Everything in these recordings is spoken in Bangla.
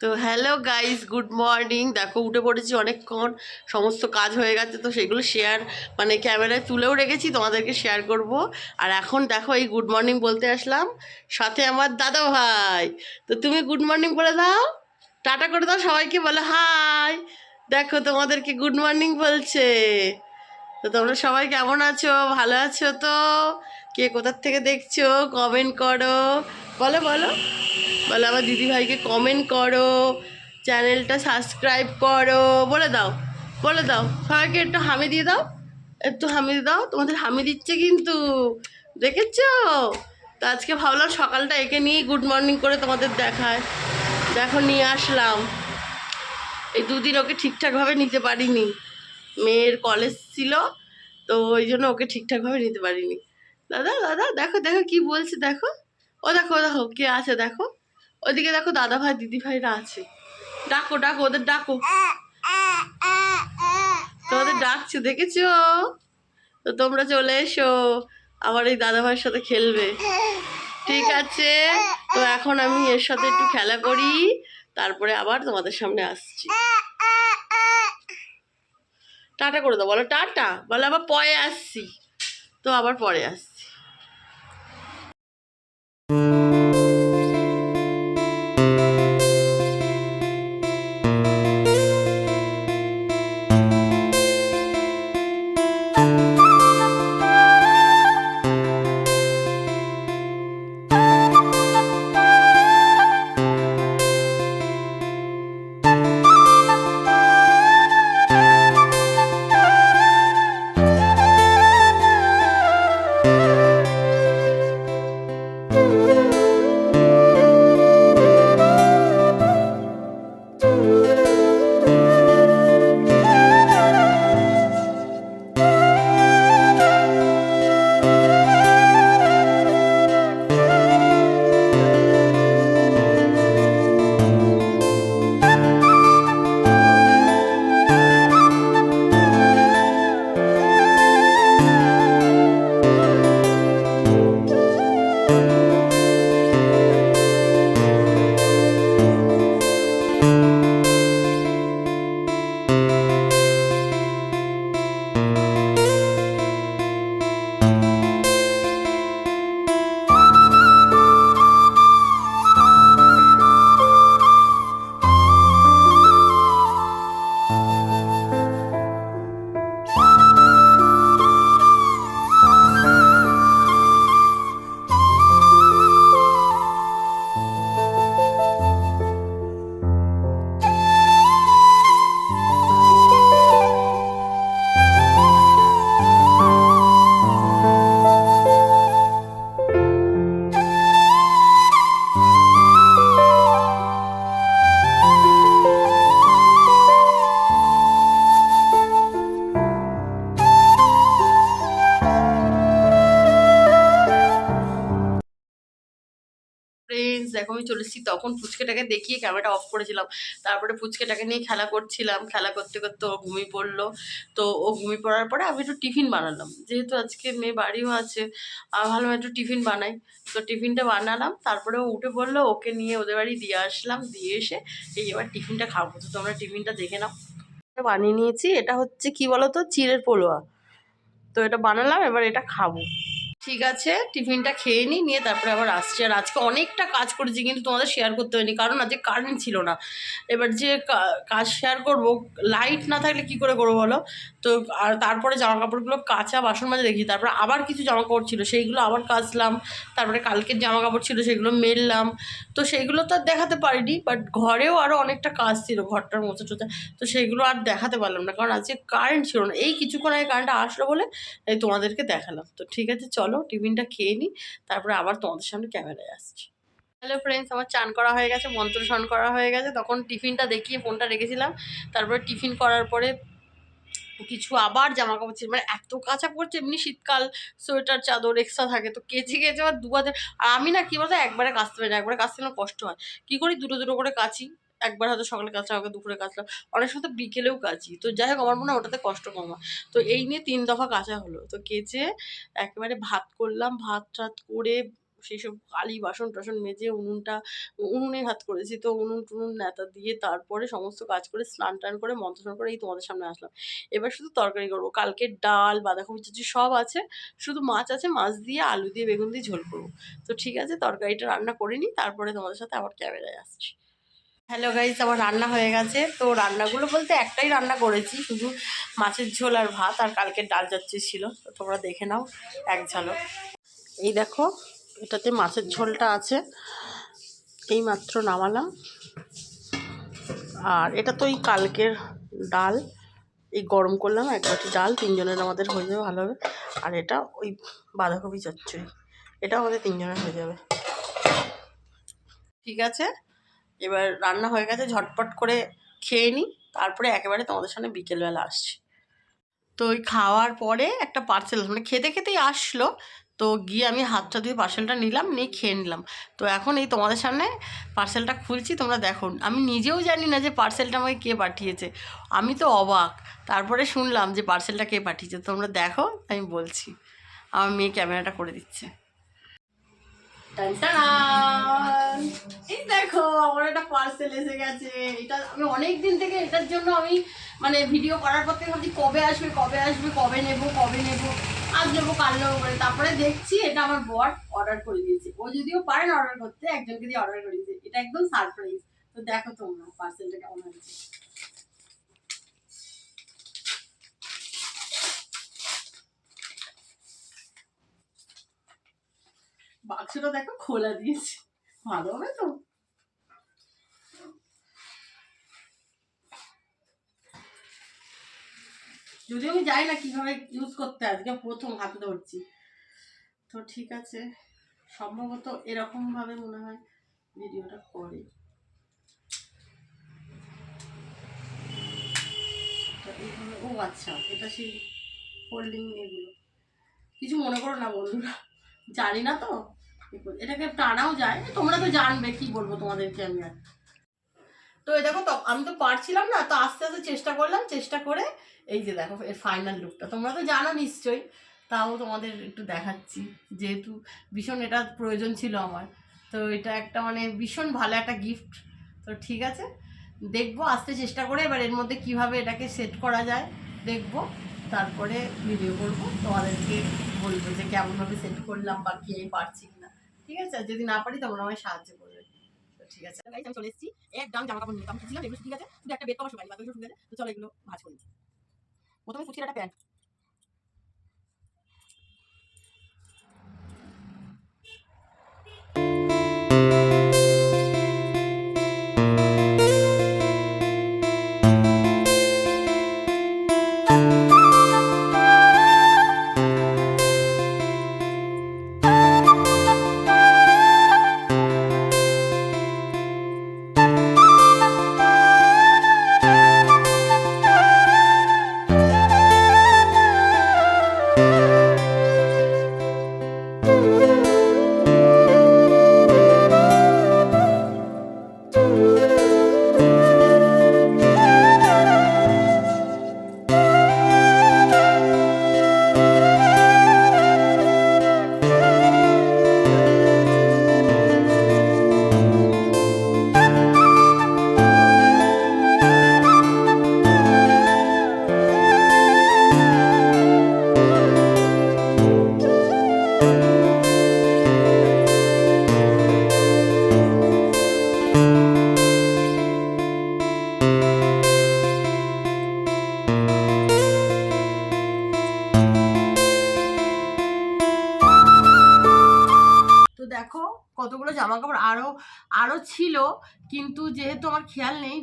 তো হ্যালো গাইস গুড মর্নিং দেখো, উঠে পড়েছি অনেকক্ষণ। সমস্ত কাজ হয়ে গেছে, তো সেগুলো শেয়ার মানে ক্যামেরায় তুলেও রেখেছি, তোমাদেরকে শেয়ার করব। আর এখন দেখো, এই গুড মর্নিং বলতে আসলাম, সাথে আমার দাদা ভাই। তো তুমি গুড মর্নিং বলে দাও, টাটা করে দাও সবাইকে, বলো হাই দেখো, তোমাদেরকে গুড মর্নিং বলছে। তো তোমরা সবাই কেমন আছো? ভালো আছো তো? কে কোথার থেকে দেখছ? কমেন্ট করো। বলো বলো। বলো, আমার দিদিভাইকে কমেন্ট করো চ্যানেলটা সাবস্ক্রাইব করো। বলে দাও বলে দাও। সবাইকে একটু হামি দিয়ে দাও, একটু হামি দিয়ে দাও। তোমাদের হামি দিচ্ছে কিন্তু, দেখেছ? তো আজকে ভাবলাম সকালটা একে নিয়েই গুড মর্নিং করে তোমাদের দেখায়। দেখো, নিয়ে আসলাম। এই দুদিন ওকে ঠিকঠাকভাবে নিতে পারিনি। মেয়ের কলেজ ছিল, তো ওই জন্য ওকে ঠিকঠাকভাবে নিতে পারিনি। দাদা দাদা, দেখো দেখো কি বলছে, দেখো। ও দেখো দেখো, কে আছে, দেখো। ওদিকে দেখো দাদা ভাই দিদি ভাইরা আছে। ডাকো ডাকো, ওদের ডাকো। তোমাদের ডাকছো, দেখেছ? তো তোমরা চলে এসো, আমার এই দাদা ভাইয়ের সাথে খেলবে। ঠিক আছে? তো এখন আমি এর সাথে একটু খেলা করি, তারপরে আবার তোমাদের সামনে আসছি। টাটা করে দাও, বলো টাটা। বলো আবার পরে আসছি। তো আবার পরে আসছি। ফ্রেন্ডস দেখো আমি চলে এসেছি, তখন ফুচকেটাকে দেখিয়ে ক্যামেরাটা অফ করেছিলাম। তারপরে ফুচকেটাকে নিয়ে খেলা করছিলাম। খেলা করতে করতে ও ঘুমিয়ে পড়ল। তো ও ঘুমিয়ে পড়ার পরে আমি একটু টিফিন বানালাম। যেহেতু আজকে মেয়ে বাড়িও আছে আর ভাবলাম একটু টিফিন বানাই। তো টিফিনটা বানালাম, তারপরে ও উঠে পড়ল। ওকে নিয়ে ওদের বাড়ি দিয়ে আসলাম। দিয়ে এসে এই এবার টিফিনটা খাব। তো তোমরা টিফিনটা দেখে নাও। বানিয়ে নিয়েছি। এটা হচ্ছে কি বলো তো চিড়ের পোলোয়া। তো এটা বানালাম, এবার এটা খাব। ঠিক আছে, টিফিনটা খেয়ে নিই, নিয়ে তারপরে আবার আসছি। আর আজকে অনেকটা কাজ করেছি, কিন্তু তোমাদের শেয়ার করতে হয়নি। কারণ আজকে কারেন্ট ছিল না। এবার যে কাজ শেয়ার করব লাইট না থাকলে কি করে করব বলো? তো, আর তারপরে জামা কাপড়গুলো কাঁচা বাসন মাজা দেখি। তারপরে আবার কিছু জামা কাপড় ছিল, সেইগুলো আবার কাচলাম। তারপরে কালকের জামা কাপড় ছিল, সেগুলো মেললাম। তো সেইগুলো তো আর দেখাতে পারিনি বাট ঘরেও আরও অনেকটা কাজ ছিল, ঘরটার মোচা টোচা তো সেইগুলো আর দেখাতে পারলাম না, কারণ আজকে কারেন্ট ছিল না। এই কিছুক্ষণ আগে কারেন্টটা আসলো বলে, এই তোমাদেরকে দেখালাম। তো ঠিক আছে, চলো। টিফিনটা খেয়ে নিই তারপরে আবার তোমাদের সামনে ক্যামেরায় আসছি। হ্যালো ফ্রেন্ডস আমার চান করা হয়ে গেছে, মন্ত্র স্নান করা হয়ে গেছে, তখন টিফিনটা দেখিয়ে ফোনটা রেখেছিলাম, তারপরে টিফিন করার পরে কিছু আবার জামা কাপড় ছিল মানে এত কাঁচা পড়ছে, এমনি শীতকাল, সোয়েটার, চাদর এক্সট্রা থাকে, তো কেচে কেচে আবার দু হাজার আর আমি না কি বলতো, একবারে কাচতে পারি না, একবারে কাচতে আমার কষ্ট হয়। কী করি, দুটো দুটো করে কাচি একবার হয়তো সকালে কাচলাম আমাকে দুপুরে কাচলাম অনেক সময় তো বিকেলেও কাচি। তো যাই হোক আমার মনে হয় ওটাতে কষ্ট কম হয়। তো এই নিয়ে তিন দফা কাচা হলো। তো কেচে একেবারে ভাত করলাম ভাত টাত করে সেই সব কালি বাসন টাসন মেজে উনুনটা উনুনে হাত করেছি। তো উনুন টুনুন নেতা দিয়ে তারপরে সমস্ত কাজ করে স্নান টান করে মন্ত্র স্নান করে এই তোমাদের সামনে আসলাম। এবার শুধু তরকারি করব। কালকে ডাল বাঁধাকপি চাচি সব আছে শুধু মাছ আছে মাছ দিয়ে আলু দিয়ে বেগুন দিয়ে ঝোল করব। তো ঠিক আছে তরকারিটা রান্না করে নিই তারপরে তোমাদের সাথে আবার ক্যামেরায় আসছি। হ্যালো গাইস আমার রান্না হয়ে গেছে। তো রান্নাগুলো বলতে একটাই রান্না করেছি, শুধু মাছের ঝোল আর ভাত, আর কালকে ডাল যাচ্ছে ছিল। তো তোমরা দেখে নাও, এক ঝালক। এই দেখো, এটাতে মাছের ঝোলটা আছে। এই মাত্র নামালাম। আর এটা তো এই কালকের ডাল। এই গরম করলাম, এক বাটি ডাল, তিনজনের আমাদের হয়ে যাবে ভালোভাবে আর এটা ওই বাঁধাকপি চচ্চড়ি। এটা আমাদের তিনজনের হয়ে যাবে। ঠিক আছে? এবার রান্না হয়ে গেছে, ঝটপট করে খেয়ে নিই, তারপরে একেবারে তোমাদের সামনে বিকেলবেলা আসছি। তো ওই খাওয়ার পরে একটা পার্সেল মানে খেতে খেতেই আসলো, তো গিয়ে আমি হাতটা ধুয়ে পার্সেলটা নিলাম, নিয়ে খেয়ে নিলাম। তো এখন এই তোমাদের সামনে পার্সেলটা খুলছি, তোমরা দেখো। আমি নিজেও জানি না যে পার্সেলটা আমাকে কে পাঠিয়েছে। আমি তো অবাক। তারপরে শুনলাম যে পার্সেলটা কে পাঠিয়েছে। তোমরা দেখো, আমি বলছি। আমার মেয়ে ক্যামেরাটা করে দিচ্ছে। টানটানান! দেখো, আমার একটা পার্সেল এসে গেছে। এটা আমি অনেক দিন থেকে এটার জন্য আমি মানে ভিডিও করার পর থেকে ভাবছি, কবে আসবে কবে আসবে, কবে নেব কবে নেব, আজ নেব, কাল নেব করে তারপরে দেখছি এটা আমার বর অর্ডার করে দিয়েছে। ও যদিও পারে না অর্ডার করতে, একজনকে দিয়ে অর্ডার করে দিয়েছে। এটা একদম সারপ্রাইজ তো দেখো তোমরা পার্সেলটা কেমন হয়েছে। বাক্সটা দেখো খোলা দিয়েছে। ভালো হবে তো? যদিও আমি জানি না কীভাবে ইউজ করতে আজকে প্রথম হাতে ধরছি। তো ঠিক আছে, সম্ভবত এরকমভাবে মনে হয় ভিডিওটা করে। ও আচ্ছা এটা সেই ফোল্ডিং এগুলো। কিছু মনে করো না বন্ধুরা, জানি না তো। এটাকে টানাও যায়, তোমরা তো জানবে, কি বলব তোমাদেরকে আমি আর। তো এই দেখো আমি তো পারছিলাম না, তো আস্তে আস্তে চেষ্টা করলাম, চেষ্টা করে এই যে দেখো, এর ফাইনাল লুকটা তোমরা তো জানো নিশ্চয়ই, তাও তোমাদের একটু দেখাচ্ছি, যেহেতু ভীষণ এটা প্রয়োজন ছিল আমার। তো এটা একটা মানে ভীষণ ভালো একটা গিফট তো ঠিক আছে। দেখব, আসতে চেষ্টা করে, এবার এর মধ্যে কীভাবে এটাকে সেট করা যায়, দেখব। তারপরে ভিডিও করব, তোমাদেরকে বলব যে কেমনভাবে সেট করলাম বা কি পারছি কিনা। ঠিক আছে? যদি না পারি, তোমরা আমায় সাহায্য করবে। ঠিক আছে। আমি চলে এসেছি। একদম জামা কাপড় নিয়ে আমি ছিলাম এগুলো ঠিক আছে শুধু একটা বেড কভার শুকাই বাকি শুকিয়ে চলো এগুলো ভাজ করি প্রথমে ফুচকির একটা প্যান্ট ছিল, কিন্তু যেহেতু আমার খেয়াল নেই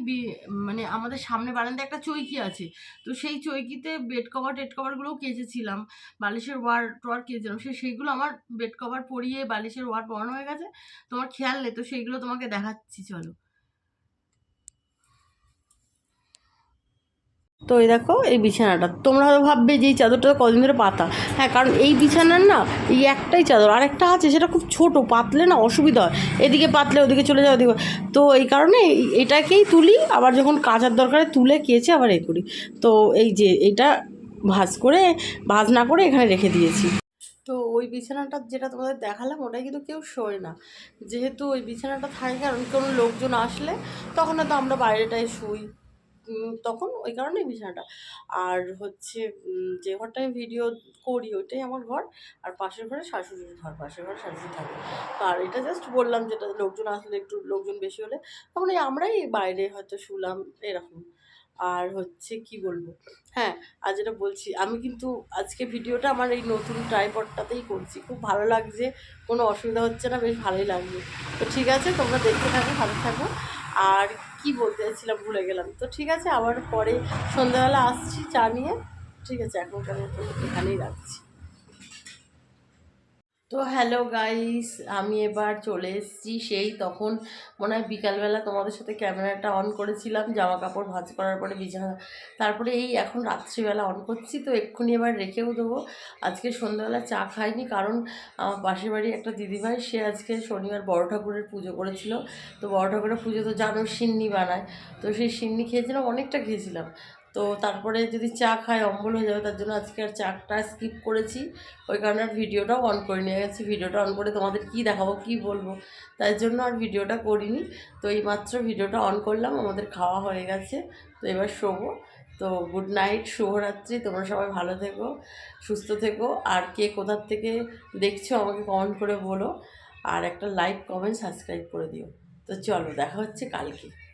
মানে আমাদের সামনে বারান্দায় একটা চৈকি আছে, তো সেই চৈকিতে বেড কভার টেড কভারগুলোও কেচেছিলাম, বালিশের ওয়ার টোয়ার কেচেছিলাম, সে, সেইগুলো আমার বেড কভার পরিয়ে বালিশের ওয়ার পরানো হয়ে গেছে, তোমার খেয়াল নেই, তো সেইগুলো তোমাকে দেখাচ্ছি, চলো। তো এই দেখো, এই বিছানাটা। তোমরা হয়তো ভাববে যে এই চাদরটা কদিন ধরে পাতা। হ্যাঁ কারণ এই বিছানার না এই একটাই চাদর আর একটা আছে সেটা খুব ছোট, পাতলে না অসুবিধা হয়। এদিকে পাতলে, ওদিকে চলে যাও, ওদিকে তো এই কারণে এটাকেই তুলি, আবার যখন কাচার দরকারে তুলে কেচে আবার এ করি। তো এই যে এটা ভাজ করে, ভাজ না করে এখানে রেখে দিয়েছি। তো ওই বিছানাটা যেটা তোমাদের দেখালাম ওটাই কিন্তু কেউ শোয় না। যেহেতু ওই বিছানাটা থাকে, কারণ কোনো লোকজন আসলে তখন হয়তো আমরা বাইরেটায় শুই। তখন ওই কারণেই বিছানাটা। আর হচ্ছে যে ঘরটা আমি ভিডিও করি, ওইটাই আমার ঘর। আর পাশের ঘরে শাশুড়ির ঘর, পাশের ঘরে শাশুড়ি থাকে। আর এটা জাস্ট বললাম যেটা লোকজন আসলে একটু লোকজন বেশি হলে তখন এই আমরাই বাইরে হয়তো শুলাম, এরকম। আর হচ্ছে, কি বলব? হ্যাঁ আর যেটা বলছি, আমি কিন্তু আজকে ভিডিওটা আমার এই নতুন ট্রাইপডটাতেই করছি। খুব ভালো লাগছে, কোনো অসুবিধা হচ্ছে না, বেশ ভালোই লাগছে তো ঠিক আছে, তোমরা দেখতে থাকো, ভালো থাকো। আর কি বলতে চাইছিলাম ভুলে গেলাম। তো ঠিক আছে, আবার পরে সন্ধ্যাবেলা আসছি চা নিয়ে। ঠিক আছে এখনকার মতো এখানেই রাখছি। তো হ্যালো গাইস আমি এবার চলে এসেছি সেই তখন মনে হয় বিকালবেলা তোমাদের সাথে ক্যামেরাটা অন করেছিলাম জামা কাপড় ভাজ করার পরে বিছানা, তারপরে এই এখন রাত্রিবেলা অন করছি, তো এক্ষুনি এবার রেখেও দেবো। আজকে সন্ধ্যাবেলা চা খাইনি কারণ আমার পাশের বাড়ি একটা দিদিভাই, সে আজকে শনিবার বড় ঠাকুরের পুজো করেছিল। তো বড় ঠাকুরের পুজো তো জানো সিন্নি বানায়, তো সেই সিন্নি খেয়েছিলাম, অনেকটা খেয়েছিলাম। তো তারপরে যদি চা খায়, অম্বল হয়ে যাবে, তার জন্য আজকে আর চাটা স্কিপ করেছি। ওই কারণে আর ভিডিওটাও অন করে নিয়ে গেছি ভিডিওটা অন করে তোমাদের কি দেখাবো, কি বলব? তাই জন্য আর ভিডিওটা করিনি। তো এই মাত্র ভিডিওটা অন করলাম, আমাদের খাওয়া হয়ে গেছে। তো এবার শোবো। তো গুড নাইট শুভরাত্রি। তোমরা সবাই ভালো থেকো, সুস্থ থেকো। আর কে কোথার থেকে দেখছ, আমাকে কমেন্ট করে বলো। আর একটা লাইক কমেন্ট সাবস্ক্রাইব করে দিও। তো চলো, দেখা হচ্ছে কালকে।